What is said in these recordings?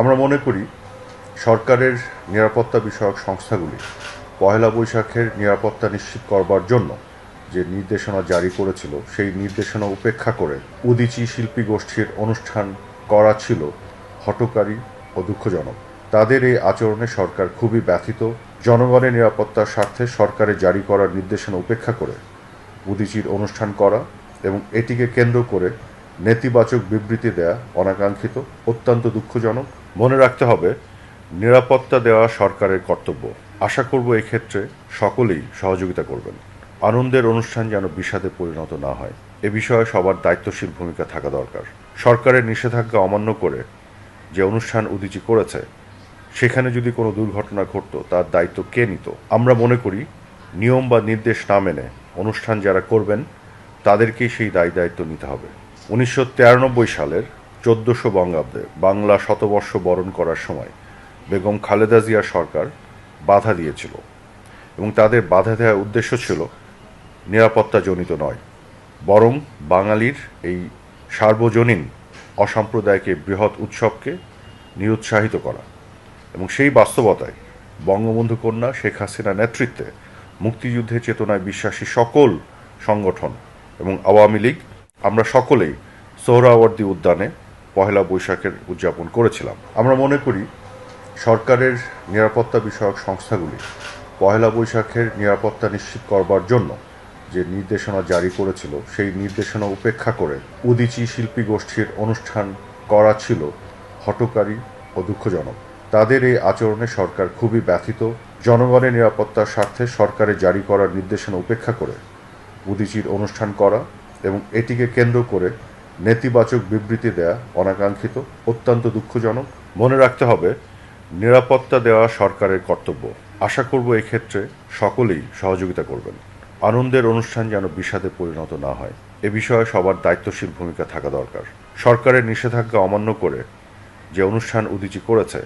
আমরা মনে করি সরকারের নিরাপত্তা বিষয়ক সংস্থাগুলি পহেলা বৈশাখের নিরাপত্তা নিশ্চিত করবার জন্য যে নির্দেশনা জারি করেছিল, সেই নির্দেশনা উপেক্ষা করে উদিচি শিল্পী গোষ্ঠীর অনুষ্ঠান করা ছিল হটকারী ও দুঃখজনক। তাদের এই আচরণে সরকার খুবই ব্যথিত। জনগণের নিরাপত্তার স্বার্থে সরকারের জারি করার নির্দেশনা উপেক্ষা করে উদিচির অনুষ্ঠান করা এবং এটিকে কেন্দ্র করে নেতিবাচক বিবৃতি দেয়া অনাকাঙ্ক্ষিত, অত্যন্ত দুঃখজনক মনে রাখতে হবে, নিরাপত্তা দেওয়া সরকারের কর্তব্য। আশা করব এক্ষেত্রে সকলেই সহযোগিতা করবেন। আনন্দের অনুষ্ঠান যেন বিষাদে পরিণত না হয়। এ বিষয়ে সবার দায়িত্বশীল ভূমিকা থাকা দরকার। সরকারের নিষেধাজ্ঞা অমান্য করে যে অনুষ্ঠান উদিচি করেছে, সেখানে যদি কোনো দুর্ঘটনা ঘটত, তার দায়িত্ব কে নিত? আমরা মনে করি, নিয়ম বা নির্দেশ না মেনে অনুষ্ঠান যারা করবেন, তাদেরকেই সেই দায় দায়িত্ব নিতে হবে। উনিশশো তিরানব্বই সালের চোদ্দোশো বঙ্গাব্দে বাংলা শতবর্ষ বরণ করার সময় বেগম খালেদা জিয়া সরকার বাধা দিয়েছিল এবং তাদের বাধা দেওয়ার উদ্দেশ্য ছিল নিরাপত্তাজনিত নয়, বরং বাঙালির এই সার্বজনীন অসাম্প্রদায়িক বৃহৎ উৎসবকে নিরুৎসাহিত করা এবং সেই বাস্তবতায় বঙ্গবন্ধু কন্যা শেখ হাসিনার নেতৃত্বে মুক্তিযুদ্ধের চেতনায় বিশ্বাসী সকল সংগঠন এবং আওয়ামী লীগ, আমরা সকলেই সোহরাওয়ার্দী উদ্যানে পহেলা বৈশাখের উদযাপন করেছিলাম। আমরা মনে করি সরকারের নিরাপত্তা বিষয়ক সংস্থাগুলি পহেলা বৈশাখের নিরাপত্তা নিশ্চিত করবার জন্য যে নির্দেশনা জারি করেছিল, সেই নির্দেশনা উপেক্ষা করে উদিচি শিল্পী গোষ্ঠীর অনুষ্ঠান করা ছিল হটকারী ও দুঃখজনক। তাদের এই আচরণে সরকার খুবই ব্যথিত। জনগণের নিরাপত্তার স্বার্থে সরকারের জারি করার নির্দেশনা উপেক্ষা করে উদিচির অনুষ্ঠান করা এবং এটিকে কেন্দ্র করে নেতিবাচক বিবৃতি দেয়া অনাকাঙ্ক্ষিত, অত্যন্ত দুঃখজনক। মনে রাখতে হবে, নিরাপত্তা দেওয়া সরকারের কর্তব্য। আশা করব এক্ষেত্রে সকলেই সহযোগিতা করবেন। আনন্দের অনুষ্ঠান যেন বিষাদে পরিণত না হয়। এ বিষয়ে সবার দায়িত্বশীল ভূমিকা থাকা দরকার। সরকারের নিষেধাজ্ঞা অমান্য করে যে অনুষ্ঠান উদিচি করেছে,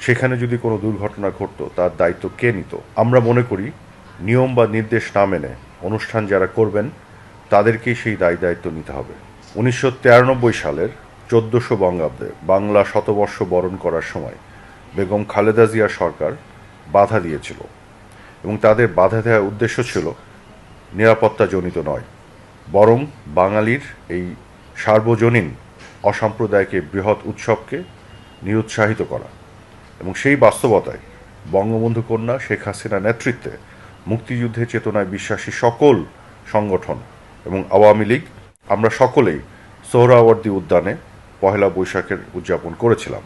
সেখানে যদি কোনো দুর্ঘটনা ঘটত, তার দায়িত্ব কে নিত? আমরা মনে করি, নিয়ম বা নির্দেশ না মেনে অনুষ্ঠান যারা করবেন, তাদেরকেই সেই দায় দায়িত্ব নিতে হবে। উনিশশো তিরানব্বই সালের চোদ্দোশো বঙ্গাব্দে বাংলা শতবর্ষ বরণ করার সময় বেগম খালেদা জিয়া সরকার বাধা দিয়েছিল এবং তাদের বাধা দেওয়ার উদ্দেশ্য ছিল নিরাপত্তাজনিত নয়, বরং বাঙালির এই সার্বজনীন অসাম্প্রদায়িক বৃহৎ উৎসবকে নিরুৎসাহিত করা এবং সেই বাস্তবতায় বঙ্গবন্ধু কন্যা শেখ হাসিনার নেতৃত্বে মুক্তিযুদ্ধের চেতনায় বিশ্বাসী সকল সংগঠন এবং আওয়ামী লীগ আমরা সকলেই সোহরাওয়ার্দী উদ্যানে পহেলা বৈশাখের উদযাপন করেছিলাম।